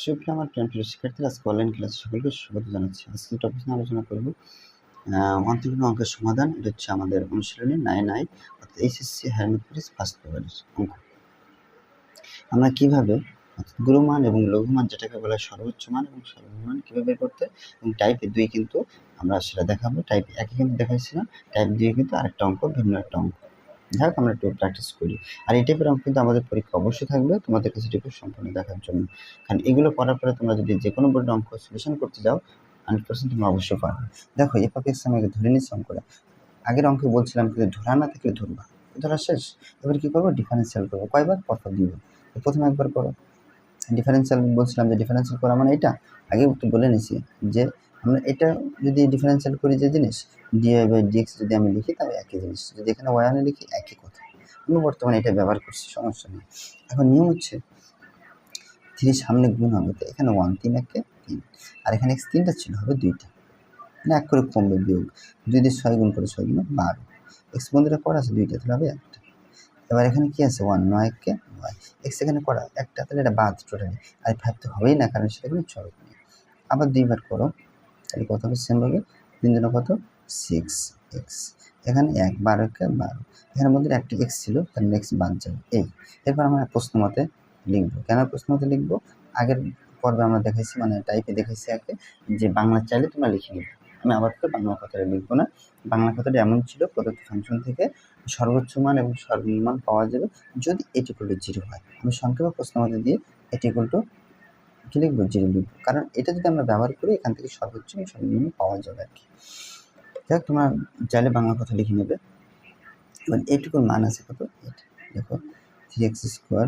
সুপ্রিয় আমার প্রিয় প্রিয় আজকে অনলাইন ক্লাসে সকলকে স্বাগত জানাচ্ছি। আজকে টপিক নিয়ে আলোচনা করব অন্তর্গত অঙ্কের সমাধান। এটা হচ্ছে আমাদের অনুশীলনী নাইন আই অর্থাৎ এইচএসসি হায়ার ম্যাথমেটিক্স ফার্স্ট পেপারের অঙ্ক। আমরা কীভাবে গুরুমান এবং লঘুমান যেটাকে বলা হয় সর্বোচ্চ মান এবং সর্বমান কীভাবে করতে এবং টাইপ দুই কিন্তু আমরা সেটা দেখাবো। টাইপ একে কিন্তু দেখাইছিলাম টাইপ দুই কিন্তু আরেকটা অঙ্ক, ভিন্ন একটা অঙ্ক। যাই হোক আমরা একটু প্র্যাকটিস করি। আর এই টাইপের কিন্তু আমাদের পরীক্ষা অবশ্যই থাকবে। তোমাদের কাছে এটুকু সম্পূর্ণ দেখার জন্য। কারণ এগুলো করার পরে তোমরা যদি যে কোনো বোর্ডের অঙ্ক সলিউশন করতে যাও হান্ড্রেড পার্সেন্ট তুমি অবশ্যই পারবে। দেখো এ পাকে আমাকে ধরে নিচ্ছি অঙ্কটা। আগের অঙ্কে বলছিলাম কিন্তু ধরা না থেকে ধরবা। ধরা শেষ। এবার কী করব? ডিফারেন্সিয়াল করব। কয়বার? পরপর দিব প্রথমে একবার করো। ডিফারেন্সিয়াল বলছিলাম যে ডিফারেন্সিয়াল করা মানে এটা? আগে একটু বলে নিছি যে আমরা এটা যদি ডিফারেন্সিয়াল করি যে জিনিস ডিআই বাই ডিএক্স যদি আমি লিখি, তাহলে একই জিনিস। যদি এখানে ওয়াই ওয়ানে লিখি, একই কথা। আমি বর্তমানে এটা ব্যবহার করছি, সমস্যা নেই। এখন নিয়ম হচ্ছে থ্রি সামনে গুণ হবে, তো এখানে ওয়ান তিন, একে তিন। আর এখানে এক্স তিনটা ছিল, হবে দুইটা। মানে এক করে কমবে বিয়োগ। দুই দিয়ে ছয় গুণ করে ছয় গুণ বারো। এক্স বন্ধুরা করা আছে, দুইটা, তাহলে হবে একটা। এবার এখানে কী আছে? ওয়ান নয়, একে নয়। এক্স এখানে করা, একটা, তাহলে এটা বাদ টোটালি আর ফাইভ তো হবেই না, কারণ সেটা কোনো চলক নেই। আবার দুইবার করো। তাহলে কত হবে সেম হবে? তিন জন্য কত? সিক্স এক্স এখানে এক, বারো একে বারো। এখানে মধ্যে একটি এক্স ছিল, তার নেক্সট বাদ যাবে এই। এরপর আমরা প্রশ্ন মতে লিখব। কেন প্রশ্ন মতে লিখব? আগের পর্বে আমরা দেখাইছি মানে টাইপে দেখাইছি আগে, যে বাংলা চাইলে তোমরা লিখে নেবে। আমি আবার তো বাংলা কথাটা লিখব না। বাংলা কথাটা এমন ছিল, প্রদত্ত ফাংশন থেকে সর্বোচ্চ মান এবং সর্বনিম্ন মান পাওয়া যাবে যদি এটি টু জিরো হয়। আমি সংক্ষেপে প্রশ্ন মধ্যে দিয়ে এটি টু কি জিরো কারণ এটা যদি আমরা ব্যবহার করি, এখান থেকে সর্বোচ্চ সর্বনিম্ন পাওয়া যাবে আর কি। যাক তোমরা চাইলে বাংলা কথা লিখে নেবে। এবার এটুকুর মান আছে কত? এটা দেখো থ্রি এক্স স্কোয়ার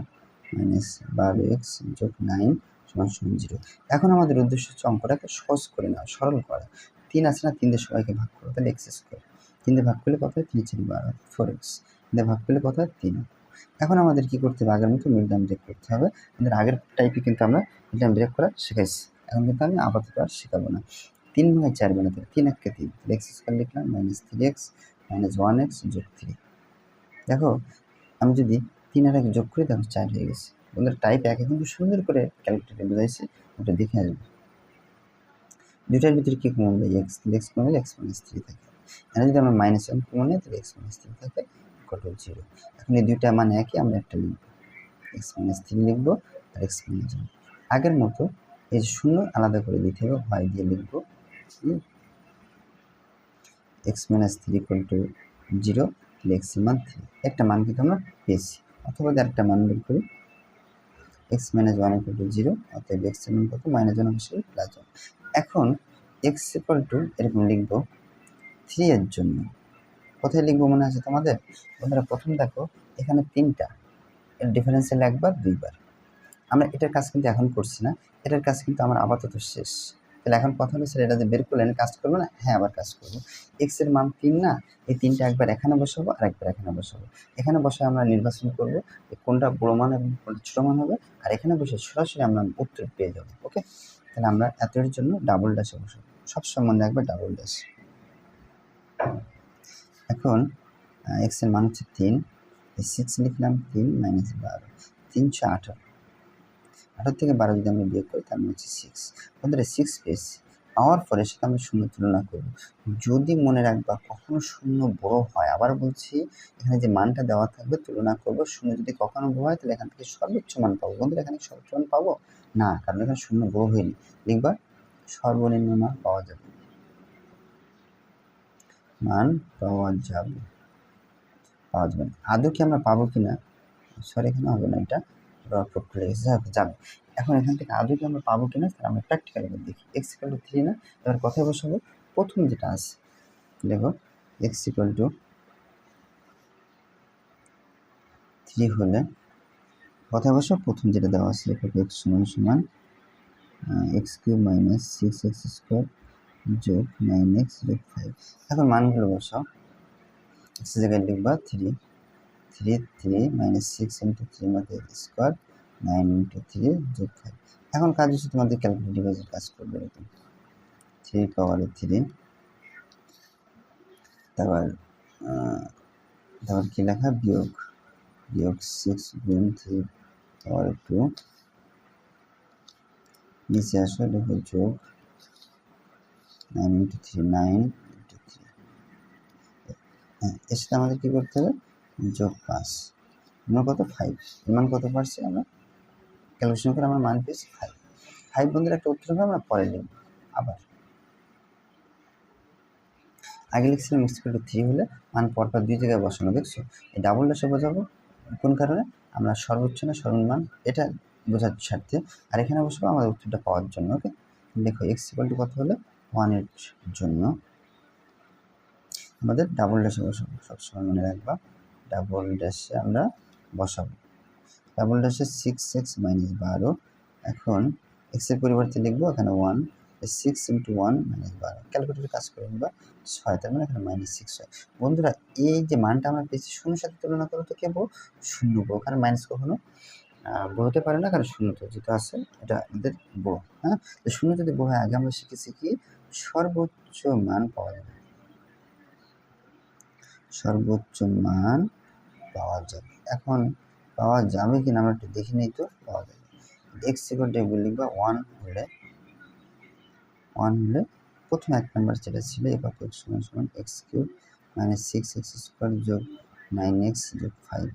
মাইনাস বারো এক্স যোগ নাইন সমান সমান জিরো এখন আমাদের উদ্দেশ্য হচ্ছে অঙ্কটাকে সহজ করে নেওয়া, সরল করা। তিন আছে না, তিন দিয়ে সবাইকে ভাগ করো, তাহলে এক্স স্কোয়ার তিন দিয়ে ভাগ করলে কত হয়? তিন চারি বারো ফোর এক্স তিন দিয়ে ভাগ করলে কত হয়? তিন। এখন আমাদের কী করতে হবে? আগের মতো মিডটাইম ব্রেক করতে হবে। আমাদের আগের টাইপে কিন্তু আমরা মিডটাইম ব্রেক করা শিখাইছি। এখন কিন্তু আমি আপাতত আর শেখাবো না। তিন ভাগে চার বানাতে তিন এককে তিন। এক্স স্কোয়ার লিখলাম minus three x minus one x যোগ থ্রি দেখো, আমি যদি তিন আর এক যোগ করি তখন চার হয়ে গেছে। ওদের টাইপ একে কিন্তু সুন্দর করে ক্যালকুলেটারে বুঝাইছি। ওটা দেখে আসবে। দুটার ভিতরে কী কমন যায় এক্স এক্স কমলে এক্স মাইনাস থ্রি থাকে। এখানে যদি আমরা মাইনাস ওয়ান কমন নিই, তাহলে এক্স মাইনাস থ্রি থাকে। কত জিরো এখন এই দুইটা মানে একই, আমরা একটা লিখব। এক্স মাইনাস থ্রি লিখব আর এক্স মাইনাস আগের মতো এই শূন্য আলাদা করে দিতে হবে হয় দিয়ে লিখব। X minus three equal to zero x মান থ্রি একটা মান কিন্তু আমরা পেয়েছি, অথবা আরেকটা মান বের করি। X minus one equal to zero অর্থাৎ এক্সের মান কত? মাইনাস ওয়ান হিসেবে প্লাস ওয়ান এখন এক্স ইকুয়াল টু এরকম লিখব থ্রি এর জন্য। কোথায় লিখব মনে আছে তোমাদের? বন্ধুরা, প্রথম দেখো, এখানে তিনটা। এর ডিফারেন্স ডিফারেন্সিয়াল একবার দুইবার। আমরা এটার কাজ কিন্তু এখন করছি না। এটার কাজ কিন্তু আমার আপাতত শেষ। তাহলে এখন কথা হলো স্যার এটা যে বের করলেন কাজ করব না? হ্যাঁ আবার কাজ করব। এক্সের মান তিন না? এই তিনটা একবার এখানে বসাবো আর একবার এখানে বসাবো। এখানে বসে আমরা নির্বাচন করব কোনটা বড় মান এবং কোনটা ছোটো মান হবে। আর এখানে বসে সরাসরি আমরা উত্তর পেয়ে যাব ওকে তাহলে আমরা এতের জন্য ডাবল ড্যাশে বসাবো। সব সম্বন্ধে একবার ডাবল ড্যাশ এখন এক্সের মান হচ্ছে তিন সিক্স লিখলাম তিন মাইনাস বারো তিনশো আঠারো। আঠারো থেকে বারো যদি আমরা বিয়োগ করি, তার মানে হচ্ছে সিক্স বন্ধুরা সিক্স পেয়েছি পাওয়ার পরে সেটা আমরা শূন্য তুলনা করব। যদি মনে রাখবা, কখনো শূন্য বড় হয়, আবার বলছি, এখানে যে মানটা দেওয়া থাকবে, তুলনা করব, শূন্য যদি কখনো বড় হয়, তাহলে এখান থেকে সর্বোচ্চ মান পাবো। বন্ধুরা, এখানে সর্বোচ্চ মান পাবো? না, কারণ এখানে শূন্য বড় হয়নি। লিখবা সর্বনিম্ন মান পাওয়া যাবে। মান পাওয়া যাবে। পাওয়া যাবে আদৌ কি আমরা পাবো কি না সরি, এখানে হবে না এটা। খুলে যাবে। এখন এখান থেকে আদৌ কি আমরা পাবো কিনা, তাহলে আমরা প্র্যাকটিক্যাল এবার দেখি এক্স ইকাল টু থ্রি না, এবার কথায় বসাবো প্রথম যেটা আছে। দেখো এক্স ইকাল টু থ্রি হলে কথায় বসো প্রথম যেটা দেওয়া আছে, লেখো এক্স সমান সমান x cube minus six x square যোগ নাইন এক্স যোগ ফাইভ এখন মানগুলো বসাও। এক্স জায়গায় লিখবা three three three minus six into three মাত্র স্কোয়ার নাইন ইন্টু থ্রি যোগ ফাইভ এখন কাজ হচ্ছে তোমাদের ক্যালকুলেট কাজ করবে এরকম। থ্রি পাওয়ারে থ্রি তারপর তারপর কী লেখা? বিয়োগ বিয়োগ সিক্স গুণ থ্রি পাওয়ার টু নিচে আসো, দেখো যোগ। Nine three nine into three এর সাথে আমাদের কী করতে হবে? যোগ পাঁচ। আমরা কত? ফাইভ মান কত পারছি আমরা? ক্যালকুলেশন করে আমার মান পেয়েছি ফাইভ ফাইভ বন্ধুরা একটা উত্তর হবে, আমরা পরে লিখব। আবার। আগে লিখছিলাম এক্স টু থ্রি হলে মান পরপর দুই জায়গায় বসানো, দেখছ? এই ডাবল ড্যাশে বোঝাবো। কোন কারণে? আমরা সর্বোচ্চ না সর্বনিম্ন এটা বোঝার স্বার্থে। আর এখানে বসাবো আমাদের উত্তরটা পাওয়ার জন্য ওকে দেখো এক্স কত হলে? ওয়ানের জন্য আমাদের ডাবল ড্যাশে বসাবো। সবসময় মনে রাখবা ডাবল ড্যাশে আমরা বসাবো। ডাবল ড্যাশে সিক্স এক্স মাইনাস বারো। এখন এক্সের পরিবর্তে লিখব, এখানে one six into one minus বারো। ক্যালকুলেটর কাজ করে নিবা, ছয়, তার মানে এখানে মাইনাস সিক্স হয়। বন্ধুরা, এই যে মানটা আমরা পেয়েছি শূন্যের সাথে তুলনা করো তো কে বউ? শূন্য বউ। কারণ মাইনাস কখনো বউ হতে পারে না কারণ শূন্য তো যেটা আছে, এটা আমাদের বউ হ্যাঁ? শূন্য যদি বউ হয়, আগে আমরা শিখেছি কি? সর্বোচ্চ মান পাওয়া যাবে। সর্বোচ্চ মান পাওয়া যাবে। এখন পাওয়া যাবে কিনা আমরা একটু দেখে নিই তো, পাওয়া যাবে। এক্স ইকুয়াল টু লিখবা ওয়ান হলে ওয়ান হলে প্রথম এক নাম্বার যেটা ছিল এবার এক্স সমান সমান x cube minus six x square যোগ নাইন এক্স যোগ ফাইভ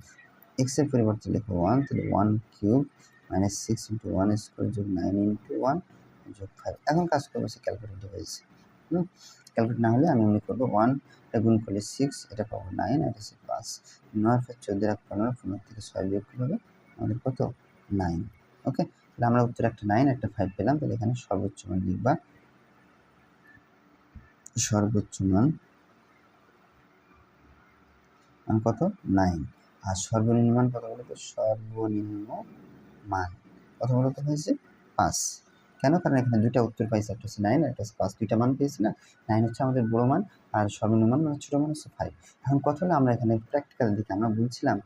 এক্সের পরিবর্তে লিখো ওয়ান তাহলে one cube minus six into one square যোগ নাইন ইন্টু ওয়ান যোগ ফাইভ এখন কাজ করব সে ক্যালকুলেটর হয়েছে হুম? ক্যালকুলেট না হলে আমি এমনি করব ওয়ান এটা গুণ করলে সিক্স এটা পাবো নাইন এটা এটা পাঁচ। নয় ফের চোদ্দ এক পনেরো পনেরো থেকে ছয় বিয়োগ করবে আমাদের কত? নাইন ওকে তাহলে আমরা উত্তর একটা নাইন একটা ফাইভ পেলাম, তাহলে এখানে সর্বোচ্চ মান লিখবা। সর্বোচ্চ মান কত? নাইন আর সর্বনিম্ন মান কত বলতো? সর্বনিম্ন মান। কত বলতো হয়েছে পাঁচ। কেন? কারণ এখানে দুইটা উত্তর পাইছে একটা হচ্ছে নাইন একটা হচ্ছে পাঁচ দুইটা মান পেয়েছি না। নাইন হচ্ছে আমাদের বড় মান, আর সর্বনিম্ন মান মানে ছোটো মান হচ্ছে ফাইভ এখন কথা হলো আমরা এখানে প্র্যাকটিক্যাল দিকে আমরা বলছিলাম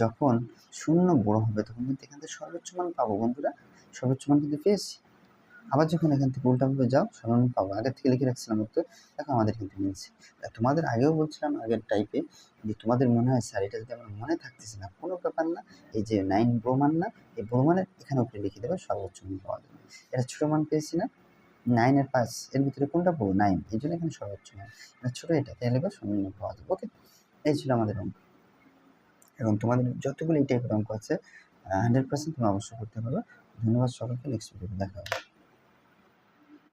যখন শূন্য বড় হবে তখন কিন্তু এখান থেকে সর্বোচ্চ মান পাবো। বন্ধুরা, সর্বোচ্চ মান কিন্তু পেয়েছি। আবার যখন এখান থেকে উল্টাভাবে যাও সর্বনিম্ন পাবো। আগে থেকে লিখে রাখছিলাম উত্তর, দেখো আমাদের কিন্তু মিলছে তোমাদের আগেও বলছিলাম, আগের টাইপে যে তোমাদের মনে হয়, স্যার, এটা যদি আমার মনে থাকতেছে না, কোনো ব্যাপার না, এই যে নাইন ব্রোমান না, এই ব্রোমানের এখানে উপরে লিখে দেবে, সর্বোচ্চ মান পাওয়া যাবে। এটা ছোটো মান পেয়েছি না নাইন আর পাঁচ, এর ভিতরে কোনটা পাবো? নাইন এই জন্য এখানে সর্বোচ্চ মান। এটা ছোটো, এটা তাহলে লিখবে, সর্বনিম্ন পাওয়া যাবে। ওকে এই ছিল আমাদের অঙ্ক। এবং তোমাদের যতগুলো এই টাইপের অঙ্ক আছে হান্ড্রেড পার্সেন্ট তুমি অবশ্যই করতে পারবে। ধন্যবাদ সকলকে নেক্সট ভিডিওতে দেখা হবে।